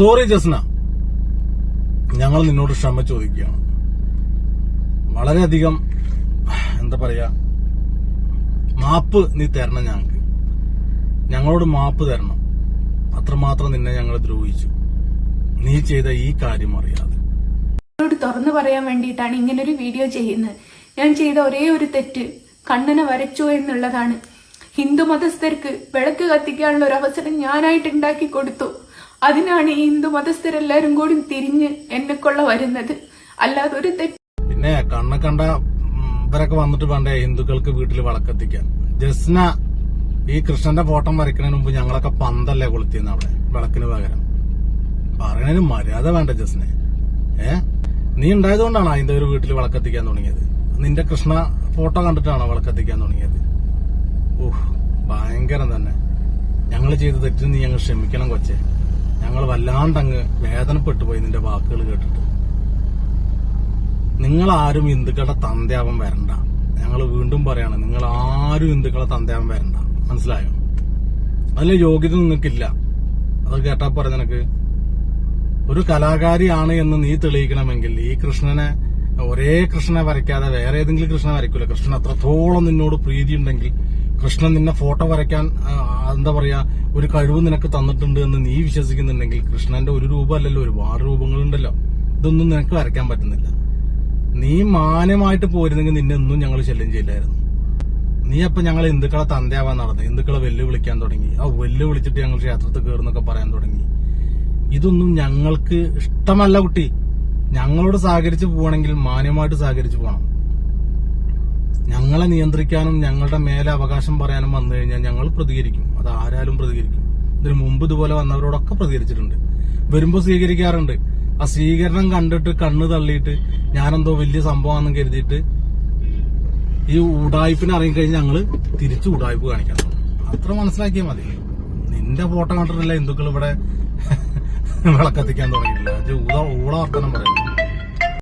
Sorry Jasna. ഞങ്ങൾ നിന്നോട് ക്ഷമ ചോദിക്കുകയാണ്. വളരെയധികം എന്താ പറയാ മാപ്പ് നീ തരണം ഞങ്ങൾക്ക്. ഞങ്ങളോട് മാപ്പ് തരണം. അത്രമാത്രം നിന്നെ ഞങ്ങൾ ദ്രോഹിച്ചു. നീ ചെയ്ത ഈ കാര്യം അറിയാതെ. തുറന്നു പറയാൻ വേണ്ടിയിട്ടാണ് ഇങ്ങനൊരു വീഡിയോ ചെയ്യുന്നത്. ഞാൻ ചെയ്ത ഒരേ ഒരു തെറ്റ് കണ്ണനെ വരച്ചു എന്നുള്ളതാണ്. ഹിന്ദു മതസ്ഥർക്ക് വിളക്ക് കത്തിക്കാനുള്ള ഒരു അവസരം ഞാനായിട്ട് ഉണ്ടാക്കി കൊടുത്തു. അതിനാണ് ഈ ഹിന്ദു മതസ്ഥരെല്ലാരും കൂടി തിരിഞ്ഞ് എന്നെ കൊള്ള വരുന്നത്. അല്ലാതെ ഒരു തെറ്റ് പിന്നെ കണ്ണ കണ്ട ഇവരൊക്കെ വന്നിട്ട് വേണ്ട ഹിന്ദുക്കൾക്ക് വീട്ടിൽ വിളക്കെത്തിക്കാൻ ജസ്ന ഈ കൃഷ്ണന്റെ ഫോട്ടം വരയ്ക്കുന്നതിന് മുമ്പ് ഞങ്ങളൊക്കെ പന്തല്ലേ കൊളുത്തിയെന്ന് അവിടെ വിളക്കിന് പകരം. പറയണതിന് മര്യാദ വേണ്ട ജസ്നെ. ഏ? നീ ഉണ്ടായതുകൊണ്ടാണ് അതിന്റെ ഒരു വീട്ടിൽ വിളക്കെത്തിക്കാൻ തുടങ്ങിയത്? നിന്റെ കൃഷ്ണ ഫോട്ടോ കണ്ടിട്ടാണോ വിളക്കെത്തിക്കാൻ തുടങ്ങിയത്? ഊഹ് ഭയങ്കരം തന്നെ. ഞങ്ങൾ ചെയ്ത തെറ്റിന് നീ ഞങ്ങൾ ക്ഷമിക്കണം കൊച്ചെ. ഞങ്ങൾ വല്ലാണ്ടങ്ങ് വേദനപ്പെട്ടു പോയി നിന്റെ വാക്കുകൾ കേട്ടിട്ട്. നിങ്ങൾ ആരും ഹിന്ദുക്കളുടെ തന്തയാവാൻ വരണ്ട. ഞങ്ങൾ വീണ്ടും പറയാണ് നിങ്ങൾ ആരും ഹിന്ദുക്കളെ തന്തയാവാൻ വരണ്ട. മനസ്സിലായോ? അതിലെ യോഗ്യത നിങ്ങൾക്കില്ല. അത് കേട്ടാ പറഞ്ഞ നിനക്ക്. ഒരു കലാകാരിയാണ് എന്ന് നീ തെളിയിക്കണമെങ്കിൽ ഈ കൃഷ്ണനെ ഒരേ കൃഷ്ണനെ വരയ്ക്കാതെ വേറെ ഏതെങ്കിലും കൃഷ്ണനെ വരയ്ക്കൂല. കൃഷ്ണൻ അത്രത്തോളം നിന്നോട് പ്രീതി ഉണ്ടെങ്കിൽ കൃഷ്ണൻ നിന്നെ ഫോട്ടോ വരയ്ക്കാൻ എന്താ പറയാ ഒരു കഴിവ് നിനക്ക് തന്നിട്ടുണ്ട് എന്ന് നീ വിശ്വസിക്കുന്നുണ്ടെങ്കിൽ കൃഷ്ണന്റെ ഒരു രൂപമല്ലല്ലോ ഒരുപാട് രൂപങ്ങളുണ്ടല്ലോ. ഇതൊന്നും നിനക്ക് വരയ്ക്കാൻ പറ്റുന്നില്ല. നീ മാന്യമായിട്ട് പോയിരുന്നെങ്കിൽ നിന്നെ ഒന്നും ഞങ്ങൾ ശല്യം ചെയ്യില്ലായിരുന്നു. നീ അപ്പൊ ഞങ്ങൾ ഹിന്ദുക്കളെ തന്തയാവാൻ നടന്നു ഹിന്ദുക്കളെ വെല്ലുവിളിക്കാൻ തുടങ്ങി. ആ വെല്ലുവിളിച്ചിട്ട് ഞങ്ങൾ ക്ഷേത്രത്തിൽ കയറുന്നൊക്കെ പറയാൻ തുടങ്ങി. ഇതൊന്നും ഞങ്ങൾക്ക് ഇഷ്ടമല്ല കുട്ടി. ഞങ്ങളോട് സഹകരിച്ച് പോവാണെങ്കിൽ മാന്യമായിട്ട് സഹകരിച്ച് പോകണം. ഞങ്ങളെ നിയന്ത്രിക്കാനും ഞങ്ങളുടെ മേലെ അവകാശം പറയാനും വന്നു കഴിഞ്ഞാൽ ഞങ്ങൾ പ്രതികരിക്കും. അത് ആരാലും പ്രതികരിക്കും. ഇതിനു മുമ്പ് ഇതുപോലെ വന്നവരോടൊക്കെ പ്രതികരിച്ചിട്ടുണ്ട്. വരുമ്പോ സ്വീകരിക്കാറുണ്ട്. ആ സ്വീകരണം കണ്ടിട്ട് കണ്ണ് തള്ളിയിട്ട് ഞാനെന്തോ വലിയ സംഭവമാണെന്ന് കരുതിയിട്ട് ഈ ഉടായ്പിന് ഇറങ്ങിക്കഴിഞ്ഞാൽ ഞങ്ങൾ തിരിച്ച് ഉടായ്പ് കാണിക്കണം അത്ര മനസ്സിലാക്കിയാൽ മതി. നിന്റെ ഫോട്ടോ കണ്ടിട്ടില്ല ഹിന്ദുക്കൾ ഇവിടെ വിളക്കത്തിക്കാൻ തുടങ്ങിയിട്ടില്ല ഊട ഊള വർത്തനം പറയുന്നു